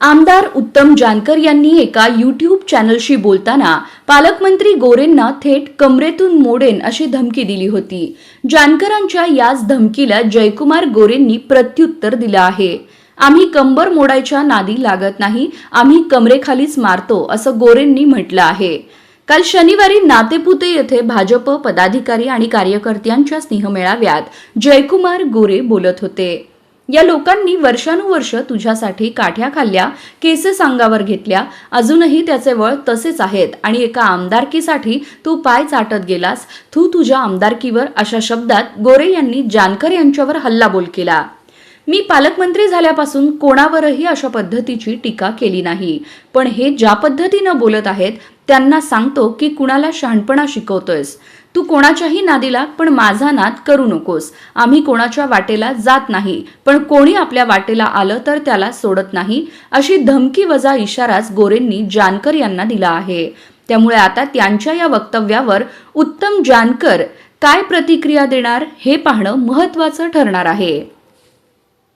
आमदार उत्तम जानकर यांनी एका यूट्यूब चॅनलशी बोलताना पालकमंत्री गोरेंना थेट कमरेतून मोडेन अशी धमकी दिली होती. जानकरांच्या याच धमकीला जयकुमार गोरेंनी प्रत्युत्तर दिलं आहे. आम्ही कंबर मोडायच्या नादी लागत नाही आम्ही कमरेखालीच मारतो असं गोरेंनी म्हटलं आहे. काल शनिवारी नातेपुते येथे भाजप पदाधिकारी आणि कार्यकर्त्यांच्या स्नेहमेळाव्यात जयकुमार गोरे बोलत होते. या लोकांनी वर्षानुवर्ष तुझ्यासाठी काठ्या खाल्ल्या केसेस अंगावर घेतल्या. अजूनही त्याचे वळ तसेच आहेत आणि एका आमदारकीसाठी तू पाय चाटत गेलास. तू तुझ्या आमदारकीवर अशा शब्दात गोरे यांनी जानकर यांच्यावर हल्लाबोल केला. मी पालकमंत्री झाल्यापासून कोणावरही अशा पद्धतीची टीका केली नाही. पण हे ज्या पद्धतीनं बोलत आहेत त्यांना सांगतो की कुणाला शहाणपणा शिकवतोयस. तू कोणाच्याही नादीला पण माझा नाद करू नकोस. आम्ही कोणाच्या वाटेला जात नाही. पण कोणी आपल्या वाटेला आलं तर त्याला सोडत नाही. अशी धमकी वजा इशाराच गोरेंनी जानकर यांना दिला आहे. त्यामुळे आता त्यांच्या या वक्तव्यावर उत्तम जानकर काय प्रतिक्रिया देणार हे पाहणं महत्त्वाचं ठरणार आहे.